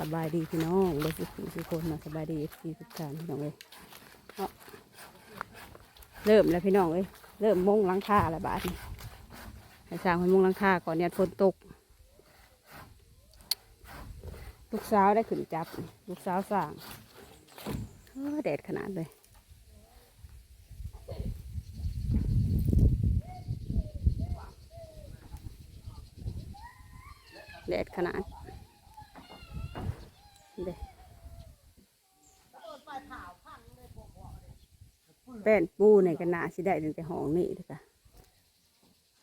สบายดีพี่น้องเลยสิสิคนนะสบายดีเอฟซีทุกท่านพี่น้องเลยเริ่มแล้วพี่น้องเลยเริ่มมงหลังคาแล้วบาดนี้ให้สร้างให้มงหลังคาก่อนเนี่ยฝนตก ลูกสาวได้ขึ้นจับ ลูกสาวสร้างเออแดดขนาดเลยแดดขนาด เด้แป้นปูในกันนาสิได้ตั้งแต่ห้องนี้เด้อค่ะ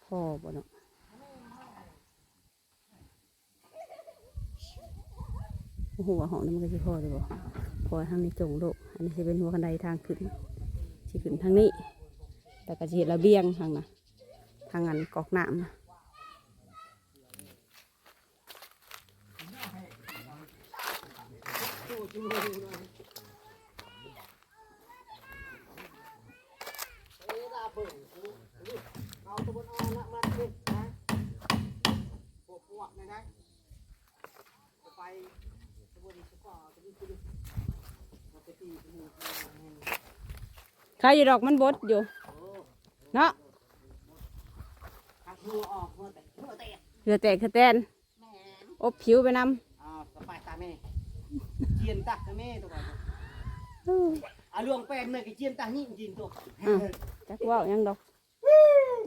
พ่อบ่เนาะโอ้โหว่าห้องนี้มันก็สิพ่อเลยบ่พอทางนี้จงโลกอันนี้จะเป็นหัวกันไดทางขึ้นสิขึ้นทางนี้ แต่ก็สิเห็นระเบียงทางน่ะทางอันกอกน้ำนะ เอาตัวบนอ่อนละมาทุบนะปวดปวดนะนะไปตัวบนสกอตัวนี้ตัวนี้มาไปตีตัวนี้ ใครอยู่ดอกมันบดอยู่ เนาะหักหัวออกหัวแตกหัวแตกเหลือแต่กระแตนแม่อบผิวไปนอ้าวสบายตาแม่เจียนตักตาแม่ตัวไปำอาลวงแป้งเนี่ยก็เจียนตานี่จริงตัวจักว่าวยังดอก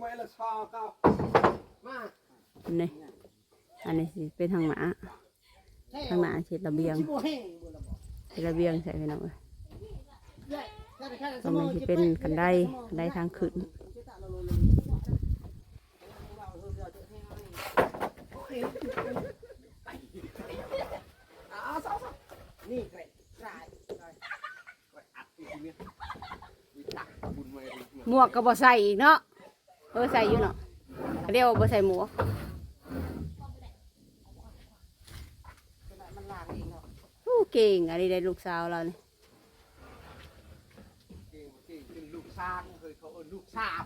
ไม่ละชอก็มาอันนี้อันนี้สิเป็นทางหนาทางหนาเช็ดระเบียงชิโบแห้งบ่ละบ่เช็ดระเบียงใส่ไปหน่อยได้ได้ได้ตรงนี้เป็นกันไดกันไดทางขึ้นหมวกก็บ่ใส่อีกเนาะเออใส่อยู่เนาะเขาเรียกว่าบ่ใส่หมวกมันลางเองเนาะอู้เก่งอันนี้ได้ลูกสาวเราเนี่ย เก่งเก่งเป็นลูก ซางเคยเขาเอิ้นลูกสาบ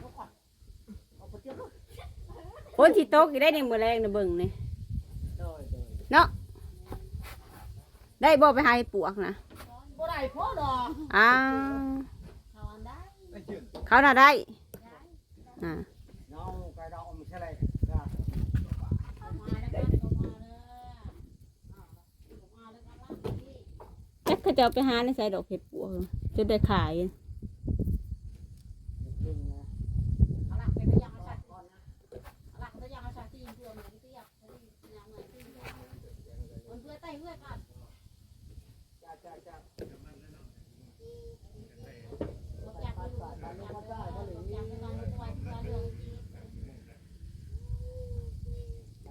เอาก่อนเอาไปเที่ยวด้วยคนที่โต๊ะได้ในมือแรงนะเบิ่งนี่โดยโดยเนาะได้บ่ไปหาให้ปวกนะบ่ได้พ่อดอกอ้าวไอ้เจือนเขาน่ะได้อ่าเนาไก่ดอกไม่ใช่อะไรจักเขาจะเอาไปหาในใส่ดอกเห็ดปวก จะได้ขาย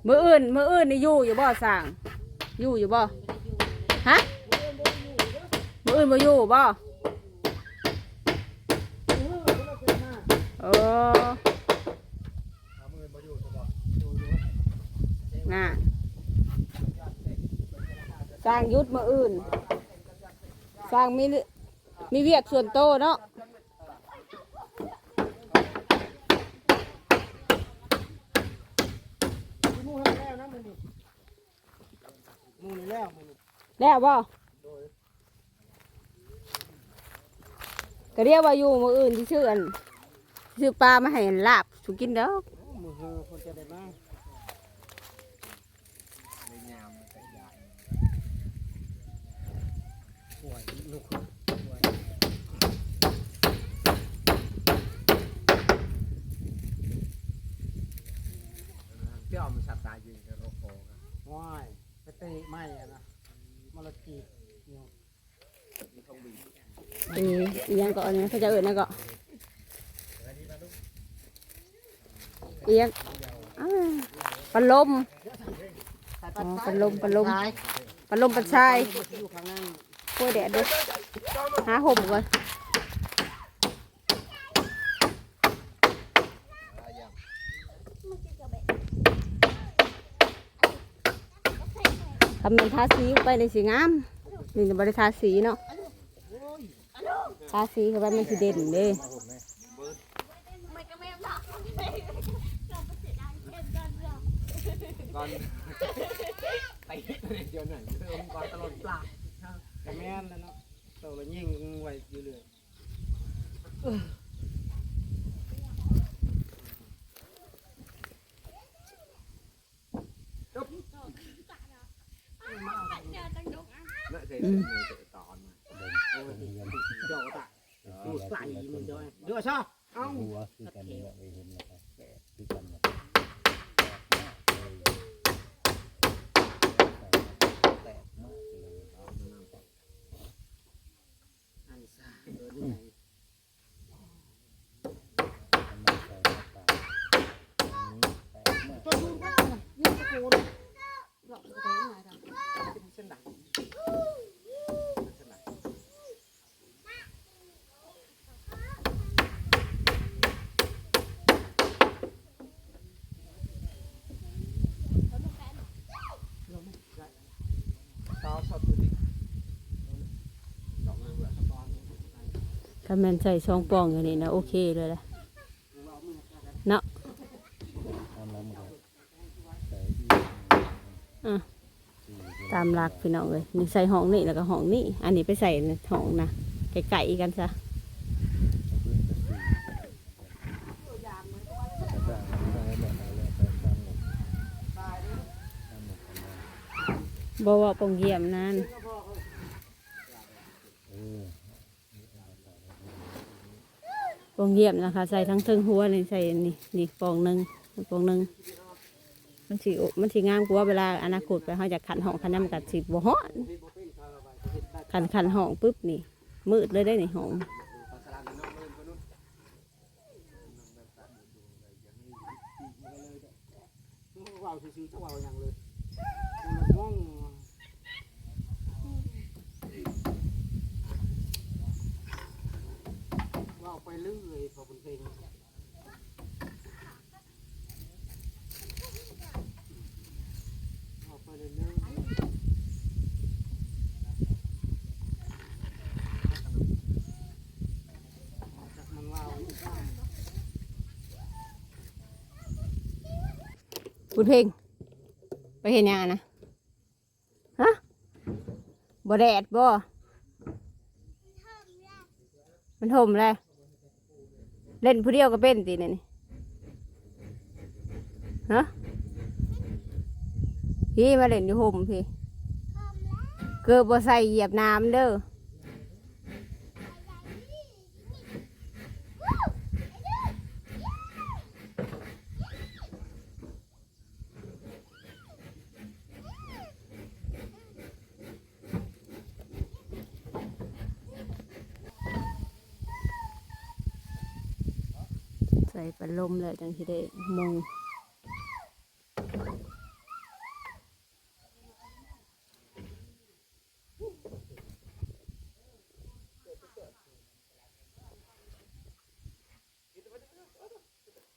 มืออื่นมืออื่นนี่อยู่อยู่บ่สั่งอยู่อยู่บ่ฮะมืออื่นบ่อยู่บ่เออ น่ะสร้างยุดมืออื่น สร้างมีมีเวียกส่วนโตเนาะมูให้แล้วนะมันนี่มูนี่แล้วมันนี่แล้วบ่ก็เรียกว่าอยู่มืออื่นที่ชื่ออัน ชื่อปลามาให้ลาบสุกินเด้อมือเฮอคนจะได้มาในยามแต่ยายป่วยลูกป่วยเจ้ามันสัตว์ตายยิงกับโรโคว้ายไปเตะไม่อะนะมลจีเนี่ยอีอีหยังก็อันนี้เขาจะเอื่นนะก็ เอียังอ้าปันลมอ๋อพัดลมพัดลมปันลมปันชายกล้วยแดดด้วยหาห่มก่อนทำเป็นทาสีไปในสีงาม นี่จะบริทาสีเนาะทาสีเข้าไปมันสีเด่นเด้ก่อน เตะเดี๋ยวหนึ่งเรื่องก่อนตลอดปลาแต่แม่นแล้วเนาะ ตัวละยิ่งไว้อยู่เลยน่าจะเป็นตอนโอ้ยเจ้าตาดูใส่มันด้วยเดี๋ยวชอบเอ้าหัวคือกันนี่แหละไปเห็นแล้วก็แปะคือกัน นซ่าเออดูไหน ถ้าแม่นใส่ช่องปองอย่างนี้นะโอเคเลยละเนาะอะตามหลักพี่น้องเลยนี่ใส่ห้องนี่แล้วก็ห้องนี่อันนี้ไปใส่ห้องนะไก่ๆกันซะพื้นกระสีกระด้างมันได้แบบไหนแล้วแต่ตามหมดตายเลยตามหมดของมันบ่ว่าปองเยี่ยมนั่น เออ ปองเยี่ยมนะคะ ใส่ทั้งเทิงหัวนี่ใส่นี่นี่ปองหนึ่งปองหนึ่งมันสิโอมันสิงามกว่าเวลาอนาคตไปเขาจะขันห้องขันน้ำกัดสิบ่ฮ้อนขันขันห้องปุ๊บนี่ มืดเลยได้ในห้องว่าวซื้อๆจะว่าวอย่างเลยม่องว่าวไปเรื่ อยพอเพลงว่าวไปเรื่อยนว่าวอีกข้างบุญเพ่งไปเห็นยังนะฮะบ่แดดบ่มันห่มเลย เล่นผู้เดียวก็เป็นตีนี่นี่ฮะพี่มาเล่นอยู่ห่มพี่เกือบบ่ใส่เหยียบน้ำเด้อใส่ปัดลมเลยจัง ที่ได้มง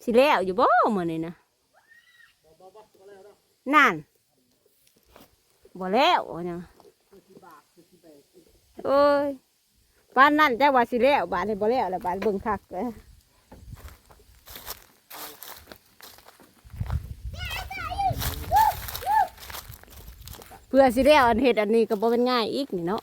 สิแล้วอยู่บ่มื้อนี้นะนั่นบ่แล้วเนี่ยโอ้ยบ้านนั่นจ้าว่าสิแล้วบ้านนี้บ่แล้วแล้วบ้านเบิ่งคักเลย พื่อสิแล้อันเห็ดอันนี้ก็บ่เป็นง่ายอีกนี่เนาะ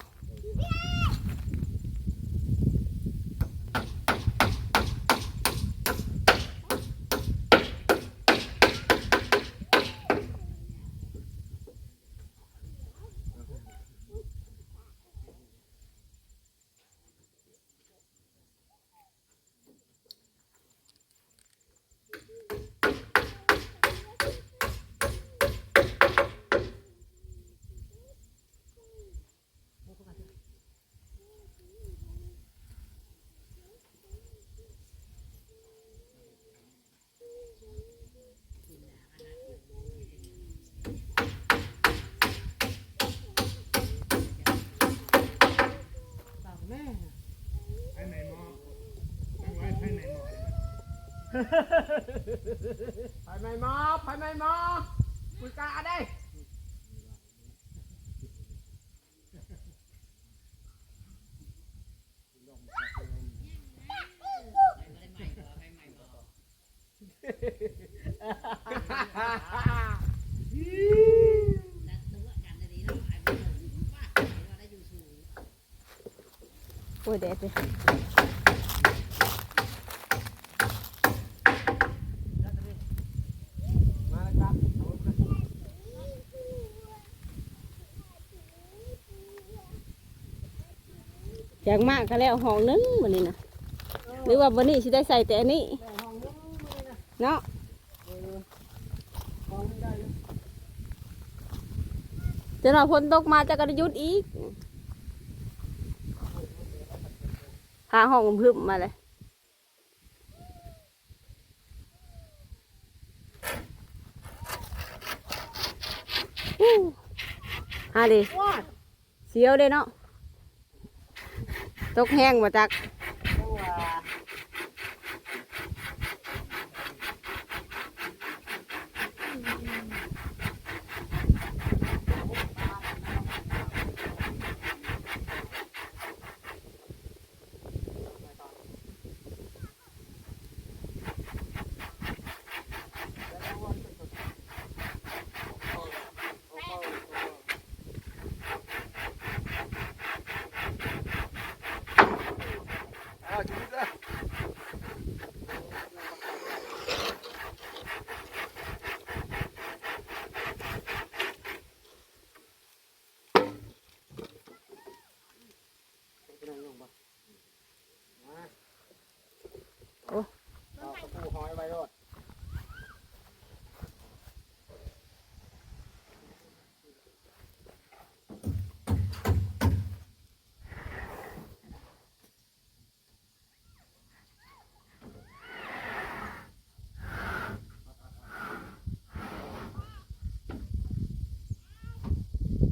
ไปไหนหมอไปไหนหมอคุยกาได้โอ้ยเด็ดเลย อย่างมากก็แล้วห้องนึงวันนี้นะหรือว่าวันนี้สิได้ใส่แต่อันนี้แม่ห้องนี้มือนะเนาะเออห้องนี้ได้อยู่จะหน่อยฝนตกมาจะกระยุดอีก หาห้องพึ่มมาเลยอู้หาดิว้าเสียวเด้เนาะ ตกแห้งมาจากตัว เอาจุดเลยเป็นไงลงบ่มา โอ้ เอากระปูหอยไว้รด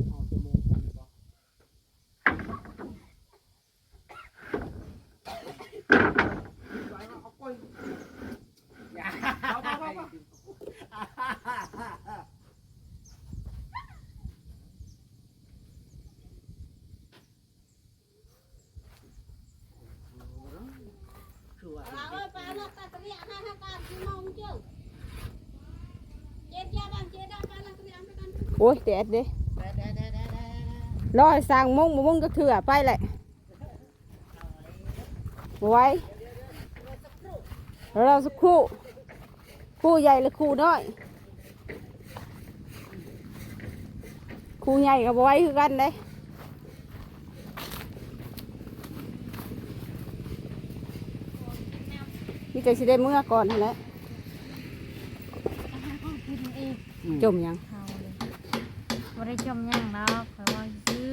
เอาจมูกมันบ่ไปมาเอาก้อยอย่าเอาเอาเอาเอาคือว่า Bà ơi, bà nó ta tria hai hai con chứ mong chứ. Chết ra bằng chết ra bà nó tria hai con. โอ้ยแดดเด้แด่แด่แด่แด่แด่รอให้สร้างมุ้งบ่มุ้งก็เถื่อไปแหละไว้เราสักคู่คู่ใหญ่หรือคู่น้อยคู่ใหญ่กับไว้คือกันเด้มี แต่สิได้เมื่อก่อนนั่นแหละกินอีกจมยังเขาเลยบ่ได้จมหยังดอกข่อยว่าซื้อ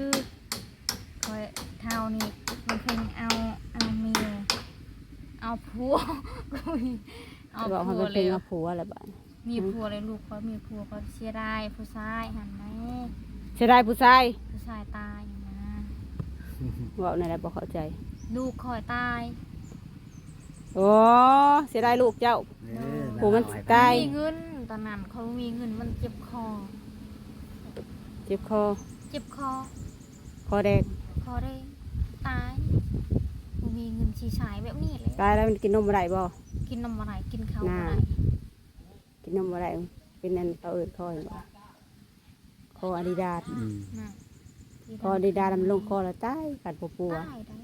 ข่อยเท่านี่มันเพิ่งเอาเอาเมียเอาผัวก็มีเอาบอกให้ผัมัวนเลเป็นยกับผัวอะไรบ้างมีผัวเลยลูกเขามีผัวเขาเสียดายผู้ชายหันไหมเสียดายผู้ชายผู้ชายตายอย่างนะบอกในอะไรบอกเข้าใจ ลูกข่อยตาย โอ้เสียดายลูกเจ้าเออโอ้มันเอาไว้ใกล้ มีเงินตอนนั้นเขามีเงินมันเจ็บคอ เจ็บคอ เจ็บคอ คอแดงคอได้ ตายบ่มีเงินชีฉายแบบนี้เลยตายแล้วมันกินนมอะไรบ่ กินนมอะไรกินข้าวน่า อะไรกินนมอะไรเป็นนั่นเขาเอิดคออย่างบ่คออาดิดาสอืมน่ะคออาดิดาสมันลงคอแล้วตายกัดปวปัวตายได้เงิน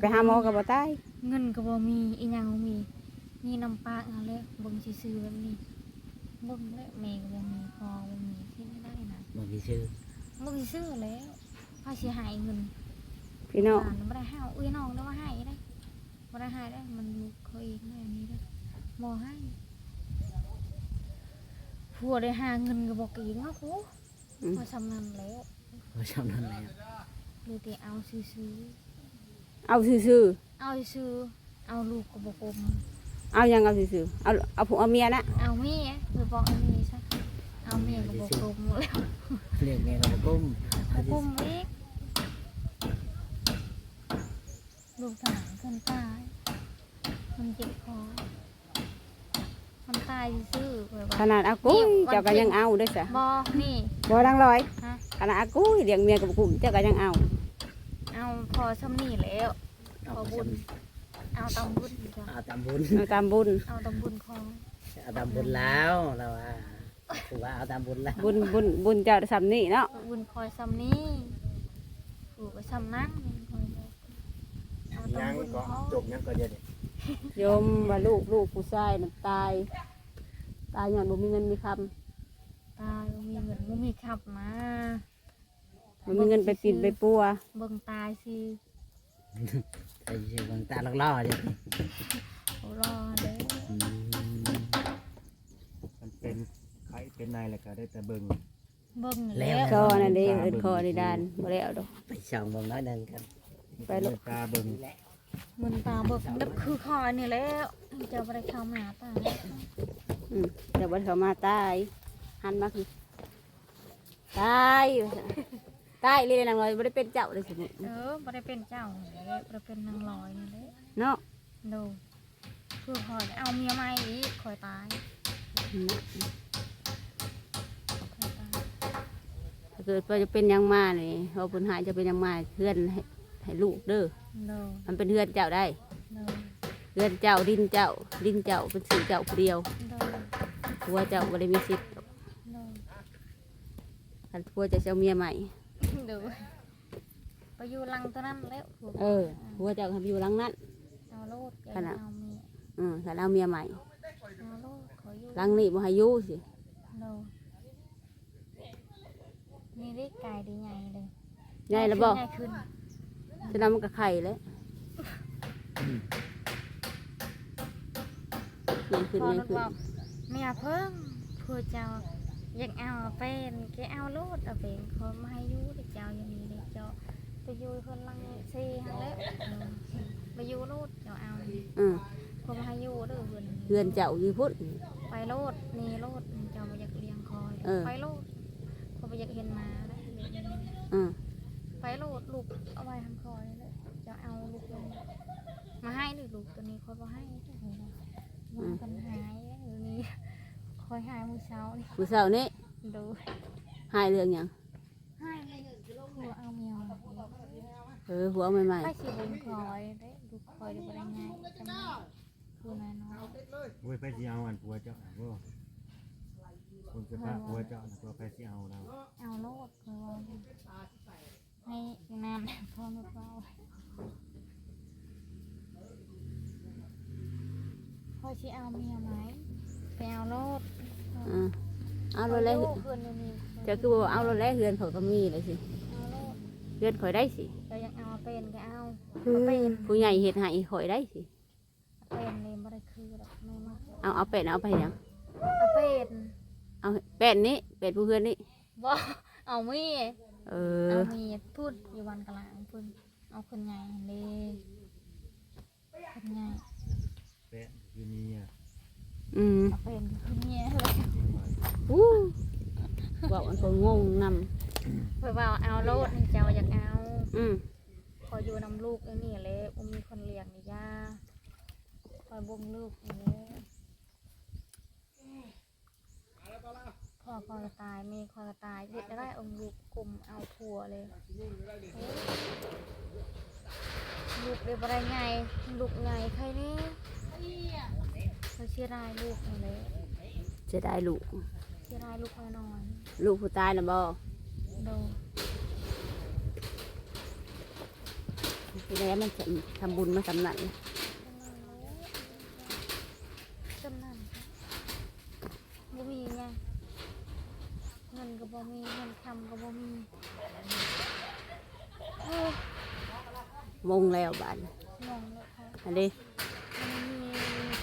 ไปหาหมอก็บ่ตายเงินก็บ่มีอีหยังบ่มีมีน้ำปลาเอาเลยเบิ่งซื่อๆแบบนี้เบิ่งแล้วแม่ก็บ่มีพอบ่มีที่ไม่ได้นะบ่มีชื่อเบิ่งซื่อๆแล้วพาสิหายเงินพี่น้องบ้านบ่ได้หาอุ้ยน้องแล้วว่าให้ได้บ่ได้ให้ได้มันลูกเขาเองได้อันนี้ได้บ่ให้ผัวได้หาเงินก็บ่เก่งเนาะกูอืมพอสำนันแล้วบ่ชอบนั่นแล้วเลยแต่เอาซื้อ เอาซื่อๆเอาซื้อๆเอาลูกก็บ่กลมๆเอายังเอาซื่อๆเอาเอาผัวเอาเมียนะเอาเมียคือบอกเอาเมียซะเอาเมียก็บ่กลมแล้วเรียกแม่ก็บ่กุ้มบ่กลมอีกลูกทหารคนตายมันเจ็บคอมันตายซื่อๆแบบขว่านาดอากุ้ยเจ้าก็ยังเอาเด้วยจ้ะบ่นี่บ่ดังลอยฮะ ขนาดอากุ้ยเลี้ยงเมียกับกลุ่มเจ้าก็ยังเอา เอาพอซ้ำนี่แล้ว เอาขอไปบุญ เอาตำบุญจ้ะเอาตามบุญเอาตามบุญ เอาตำบุญคอเอาตามบุญแล้วเราว่าถือว่าเอาตามบุญแล้วบุญบุญบุญเจ้าสำนี่เนาะบุญคอยซ้ำนี้ผูกไปซ้ำนั้นคอยบอกเอาต้อยังงบุญก็พ่อจบยังก็เดียวนี่โยมว่าลูกลูกผู้ชายน่ะตาย ตายย้อนบ่มีเงินมีคำตายบ่มีเงินบ่มีขับมา บ่มีเงินไปปิดไปปัวเบิ่งตายสิไอ้เชื่อบังตาลักล่อเดียวโอ้รอเด้อมันเป็นไข้เป็นนายแล้วก็ได้แต่เบิ่งเบิ่งแล้แล้ววคอนั่นเด้เอิ้นคอในดานบ่ได้เอาดอก ไปส่องเบิ่งน้อยหนึงกันไปลูก ตาเบิ่งมันตาเบิ่งนับคือคอยนี่แล้วเจะบ่ได้เข้ามาตายอืมเดี๋ยวบ่เข้ามาตาย หันมาคือตายตา ยเลยนางลอยบ่ได้เป็นเจ้าเลยสิมื้อเออบ่ได้เป็นเจ้าเลยบ่ได้เป็นนางลอยนี่แหละเนาะดูเพื่อคอยเอาเมียใหม่อีกคอยตายอืมคอยตายถ้าเกิดว่าจะเป็นหยังมานี่เอาผลหายจะเป็นหยังมาเพื่อนให้ให้ลูกเด้อดูมันเป็นเพื่อนเจ้าได้ดูเพื่อนเจ้าดินเจ้าดินเจ้าเป็นสื่อเจ้าผู้เดียวดูผัวเจ้าบ่ได้มีสิทธิ์ดูคันผัวจะเจ้าเมียใหม่ ดูไปอยู่หลังตัวนั้นแล้วผัวเออผัวเจ้าทำอยู่หลังนั้น เอาโลดขนาด เอาเมียอืมคันเอาเมียใหม่เอาโลดขออยู่หลังนี้บ่ให้อยู่สิดูนี่ได้ไก่ดีใหญ่เลยใหญ่แล้วบ่ใหญ่ขึ้นจะนำมันกับไข่แล้วใหญ่ขึ้นพอใหญ่รถขึ้นบอกเมียเพิ่งผัวเจ้าอ ยากเอาเป็นแกเอาโลดเอาเป็นเขาไม่ให้อยู่เด็กเจ้าอย่างนี้เด็กเจ้าไปอยู่คนหลังซีหันแล้วเออไปอยู่โลดเจ้าเอาอืมเขาไม่ให้อยู่เด้อเพิ่นเพื่อนเจ้าอยู่พุ่นไปโลดนี่โลดเจ้าไปอยากเลี้ยงคอยเออไปโลดเขาไปอยากเห็นหมาได้อืมไปโลดลูกเอาไว้ทำคอยเลยเจ้าเอาลูกลงมาให้หรือลูกตัวนี้คอยบ่ให้โอ้โหมากันหายแล้วเดี๋ยวนี้คอยหายมือเช้านี่มื้อเช้านี้ ดูหายเรื่องหยังให้หัวเอาเมียวเออหัวใหม่ไปสิบุญคอยได้ดูคอยดูบ่ได้ง่ายจังคือน้อยน้อยโอ้ยไปสิเอาอันผัวเจ้าน่ะบ่คนจะพาผัวเจ้าน่ะตัวไปสิเอาเราเอาโลดคอยว่าให้นานพอไม่เบาคอยสิเอาเมียไหมไปเอาโลด ๆอืม เอารถแล้วเพื่อนอยู่นี่เจ้าคือบอกว่าเอารถแล้วเฮือนเขาก็มีเลยสิเอาโลดเฮือนข่อยได้สิเรายังเอาเป็นก็เอาเอาเป็นผู้ใหญ่เฮ็ดให้ข่อยได้สิเป็นเลยบ่ได้คือดอกไม่มากเอาเอาเป็ดเอาไปหยังเอาเป็นเอาเป็ดนี้เป็ดผู้เฮือนนี่บ่เอามีเอเอาอมีพูดอยู่วันกลางพุ่นเอาคนใหญ่เลยคนใหญ่แปะคือเมียอืมเอาเป็นคนเมียเลย อู้บอกมันก็งงนเพื่อว่าเอาโลดนี่เจ้าอยากเอาำอืมขออยู่นำลูกไอ้นี่แหละอุ้มมีคนเลี้ยงนี่ย่าคอยบ่มลูกนี่แหละพ่อคอยก็ตายแม่คอยก็ตายเฮ็ดได้องค์ลูกกลุ่มเอาผัวเลยเอ้ยลูกเดี๋ยวบ่ได้ไงลูกไงใครนี่เขาเชื่อได้ลูกนี่แหละ จะได้ลูก เชื่อได้ลูกน้อยลูกผู้ตายนะบ่ๆโดทีแล้วมันจะทำบุญมาสำนักจำนั่นบ่มีไงเงินก็บ่มีเงินคำก็บ่มีเออมงแล้วบาดมองเลยค่ะอันนี้มันมี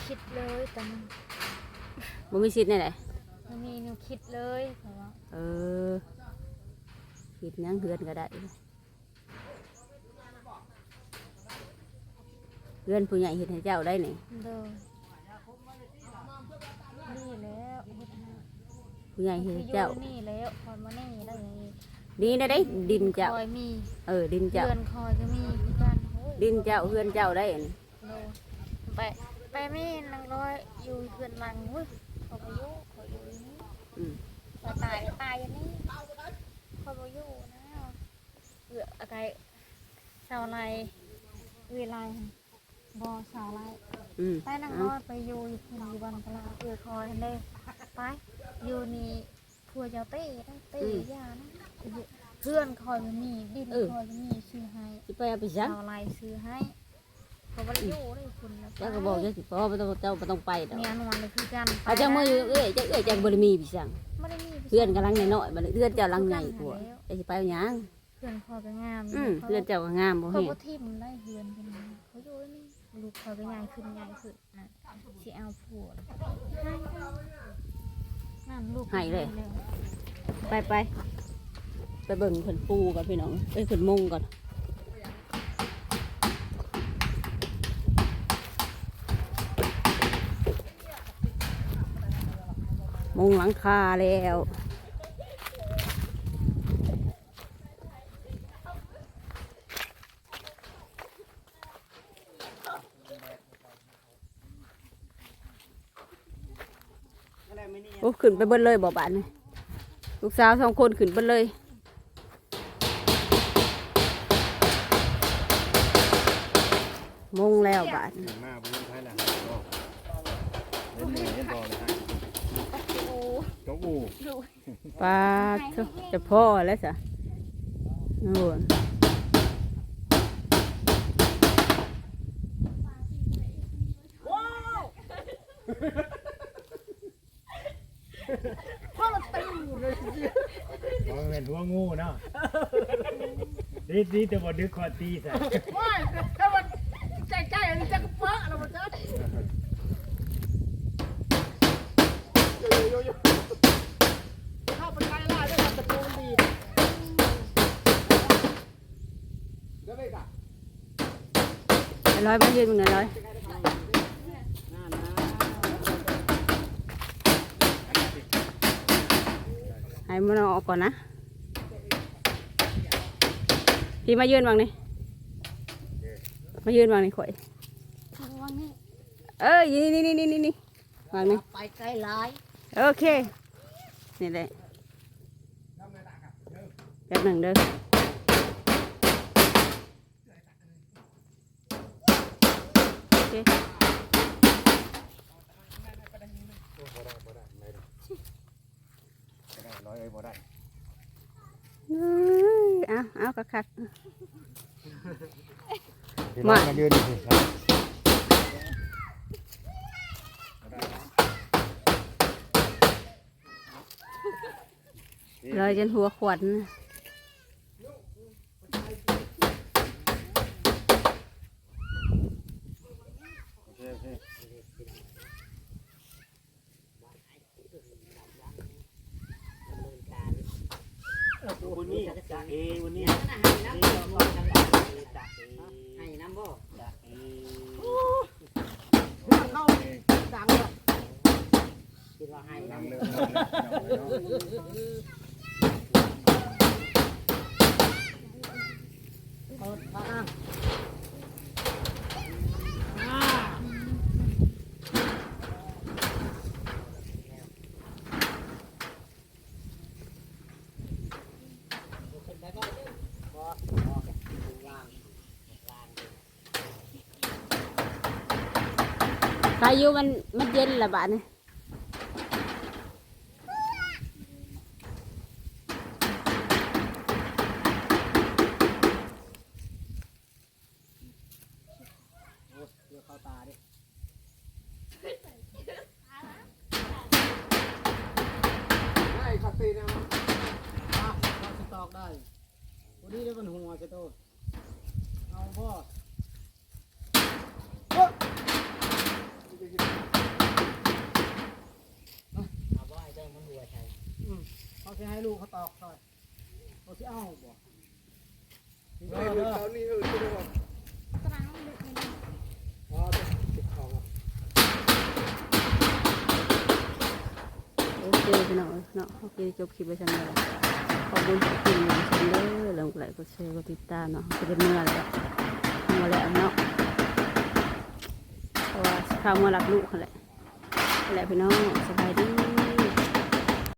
คิดเลยแต่มันบ่มีสิทธิ์นี่แหละมันมีแนว คิดเลยเพราะว่าเออคิดหยังเฮือนก็ได้เฮือนผู้ใหญ่เฮ็ดให้เจ้าได้นี่เดินนี่แล้วเฮ็ดให้ผู้ใหญ่เฮ็ดคือให้อยู่เจ้านี่แล้วคอยมานี่ได้ไงดีนะได้ ดินเจ้า คอยมีเออ ดินเจ้า เดือนคอยก็มีคือกันโอ้ยดินเจ้าเฮือนเจ้าได้อันนี้โลไปไปไม่นางร้อยอยู่เพื่อนหลังเว้ยเขาไปอยู่เขา อยู่นี่อืมพอตายตายอย่างนี้เขาไปอยู่นะเอืออะไรชาวไรเวลาบอชาวไรอืมไปนางร้อยไปอยู่อยู่ที่นี่วันกลางเอือคอยเลยไปอยู่นี่ผัวเจ้าเต้นะเต้ยานะเพื่อนคอยมันมีดินคอยมันมีซื้อให้สิไปเอาไปซักชาวไรซื้อให้ เขาบ่ได้อยู่เลยคุณนะเจ้าก็บอกเจ้าสิพ่อไม่ต้องเจ้าไม่ต้องไปดอกเมียนวลเลยคือกันเอาเจ้ามืออยู่เอ้ยเจ้าเอ้ยเจ้าบริมีพี่สั่งไม่ได้มีเพื่อนกำลังน้อยๆบัดนี้เพื่อนเจ้าลังใหญ่กว่าไอ้สิไปเอาหยังเพื่อนพอก็งามอืมเพื่อนเจ้าก็งามบ่เขาเห็นบ่ทิ่มได้เพื่อนกันนะเขาอยู่นี่ลูกเขาก็ใหญ่ขึ้นใหญ่ขึ้นนะสิเอาผัวให้เอานั่นลูกไปไปไปเบิ่งเพิ่นปูก่อนพี่น้องเอ้ยเพิ่นมงก่อน มงหลังคาแล้วโอ้ขึ้นไปเบิ่นเลยบ่บานนี่ลูกสาวสองคนขึ้นเบิ่นเลยมงแล้วบานาบุ้งไทยแหละเล่นเล่นเล่นบอลเลยฮะจกอู ปลาเถอะจะพ่อแล้วสะโน่นมันเป็นหัวงูเนาะดีดีแต่บ่ดึกคอตีใส่ว้ายถ้ามันใจใจอันนี้จะกระเปาะแล้วมันจะโยโยโยเข้าไปไกลล่าด้วยกันตะโกนดีดเดี๋ยวไปกัน ไอ้ ร้อยมายืนมึงหน่อยร้อยนั่นนะให้มันเอาออกก่อนนะ พี่มายืนวางนี่มายืนวางนี่ข่อยวางนี่เอ้ยนี่นี่นี่นี่นี่วางนี่ไปไกลหลายโอเค นี่แหละแป๊บหนึ่งเด้อ โอเคร้อยเอ้ยบ่ได้เอ้ยเอาเอากระคัก พี่น้องมายืนอยู่สิครับลอยจนหัวขวัญน่ะ โอเคโอเควันนี้จะเอวันนี้ ให้น้ำบ่ จะเอ เข้าดังเลยคิด ว่าให้นั่น้ำงเลเลยยเปิดทาง À. พายุมันมันเย็นละบาทนี่ เดี๋ยวเข้าตาดิได้ขัด ตีนะอะเราสตอกได้วันนี้ได้เป็นหัวจะโตเอาพ่อโอ๊ะเอาบ่ให้ได้มันหัวใช่อืมเขาจะให้ลูกเขาตอกซอยเขาจะเอาบ่เออเด้อตารางมันลึกนี่นะ อ๋อติดของอะ โอเคพี่น้องเอ้ยเนาะโอเคจบคลิปไปชั้นแล้วขอบคุณทุกคนอย่างฉันเด้อแล้วกดไลค์ก็แชร์ก็ติดตามเนาะจะเป็นเมื่อแล้วเมื่อแล้วเนาะเพราะว่าข้าวเมื่อรับลูกเขาแหละนั่นแหละพี่น้องสบายดี